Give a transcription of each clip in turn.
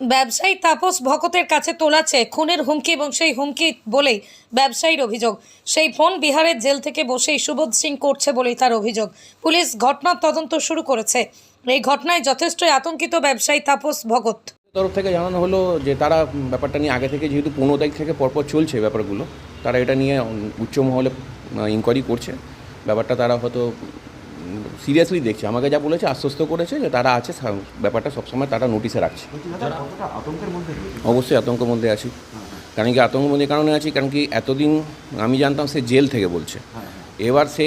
ব্যবসায়ী তাপস ভকতের কাছে তোলাছে খুনের হুমকি এবং সেই হুমকি বলেই ব্যবসায়ীর অভিযোগ। সেই ফোন বিহারের জেল থেকে বসেই সুবোধ সিং করছে বলেই তার অভিযোগ। পুলিশ ঘটনার তদন্ত শুরু করেছে। এই ঘটনায় যথেষ্টই আতঙ্কিত ব্যবসায়ী তাপস ভগত তরফ থেকে জানানো হলো যে তারা ব্যাপারটা নিয়ে আগে থেকে যেহেতু পনেরো তারিখ থেকে পরপর চলছে ব্যাপারগুলো, তারা এটা নিয়ে উচ্চ মহলে ইনকোয়ারি করছে। ব্যাপারটা তারা হয়তো সিরিয়াসলি দেখছে। আমাকে যা বলেছে আশ্বস্ত করেছে যে তারা আছে ব্যাপারটা সবসময় তারা নোটিশে রাখছে। অবশ্যই আতঙ্কের মধ্যে আছি। কারণ কি আতঙ্কের মধ্যে কারণে আছি? কারণ কি এতদিন আমি জানতাম সে জেল থেকে বলছে। এবার সে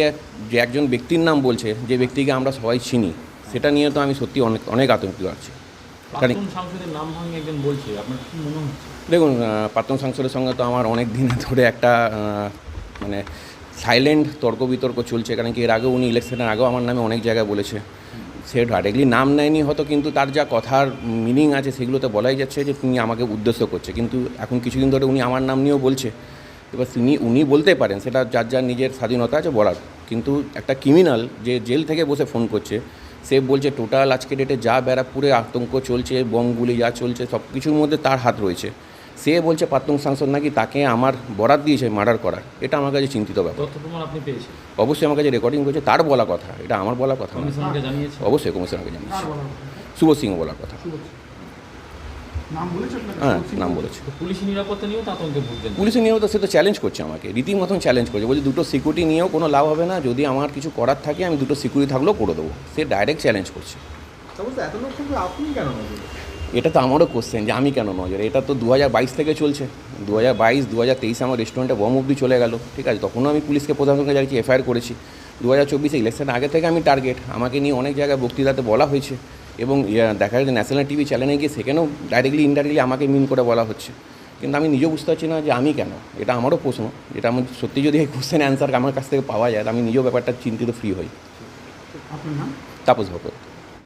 যে একজন ব্যক্তির নাম বলছে যে ব্যক্তিকে আমরা সবাই চিনি সেটা নিয়ে তো আমি সত্যি অনেক অনেক আতঙ্কিত আছি। দেখুন প্রাক্তন সাংসদের সঙ্গে তো আমার অনেক দিন ধরে একটা মানে সাইলেন্ট তর্ক বিতর্ক চলছে, কারণ কি এর আগেও উনি ইলেকশনের আগেও আমার নামে অনেক জায়গায় বলেছে। সে ডাইরেক্টলি নাম নেয়নি, হয়তো কিন্তু তার যা কথার মিনিং আছে সেগুলোতে বলাই যাচ্ছে যে তিনি আমাকে উদ্দেশ্য করছে। কিন্তু এখন কিছুদিন ধরে উনি আমার নাম নিয়েও বলছে। এবার তিনি, উনি বলতে পারেন, সেটা যার যার নিজের স্বাধীনতা আছে বলার। কিন্তু একটা ক্রিমিনাল যে জেল থেকে বসে ফোন করছে, সে বলছে টোটাল আজকে ডেটে যা ব্যারাকপুরে আতঙ্ক চলছে বমগুলি যা চলছে সব কিছুর মধ্যে তার হাত রয়েছে। সে বলছে প্রাক্তন সাংসদ নাকি তাকে আমার বরাত দিয়েছে মার্ডার করার। এটা আমার কাছে চিন্তিত ব্যাপার। আপনি পেয়েছেন। অবশ্যই আমার কাছে রেকর্ডিং করেছে তার বলা কথা এটা আমার বলা কথা অবশ্যই কমিশনারকে জানিয়েছি। শুভ সিং বলার কথা। নাম হ্যাঁ নাম বলেছে। তো পুলিশি নিরাপত্তা সে তো চ্যালেঞ্জ করছে আমাকে। রীতিমতন চ্যালেঞ্জ করছে। বলছে দুটো সিকিউরিটি নিয়েও কোনো লাভ হবে না। যদি আমার কিছু করার থাকে আমি দুটো সিকিউরিটি থাকলেও করে দেবো। সে ডাইরেক্ট চ্যালেঞ্জ করছে। এত লোক কিন্তু আপনি কেন এটা তো আমারও কোশ্চেন যে আমি কেন নজরে এটা তো দু হাজার বাইশ থেকে চলছে। দু হাজার বাইশ দু হাজার তেইশে আমার রেস্টুরেন্টে বম অব্দি চলে গেল। ঠিক আছে তখনও আমি পুলিশকে প্রধান সঙ্গে যাচ্ছি এফআইআর করেছি। দু হাজার চব্বিশে ইলেকশনের আগে থেকে আমি টার্গেট আমাকে নিয়ে অনেক জায়গায় বক্তৃতাতে বলা হয়েছে। এবং দেখা যাচ্ছে ন্যাশনাল টিভি চ্যানেলে গিয়ে সেখানেও ডাইরেক্টলি ইনডাইরেক্টলি আমাকে মিন করে বলা হচ্ছে। কিন্তু আমি নিজেও বুঝতে পারছি না যে আমি কেন? এটা আমারও প্রশ্ন। যেটা আমার সত্যি যদি এই কোশ্চেন অ্যান্সার আমার কাছ থেকে পাওয়া যায় আমি নিজেও ব্যাপারটা চিন্তিত ফ্রি হই। তাপস ভগত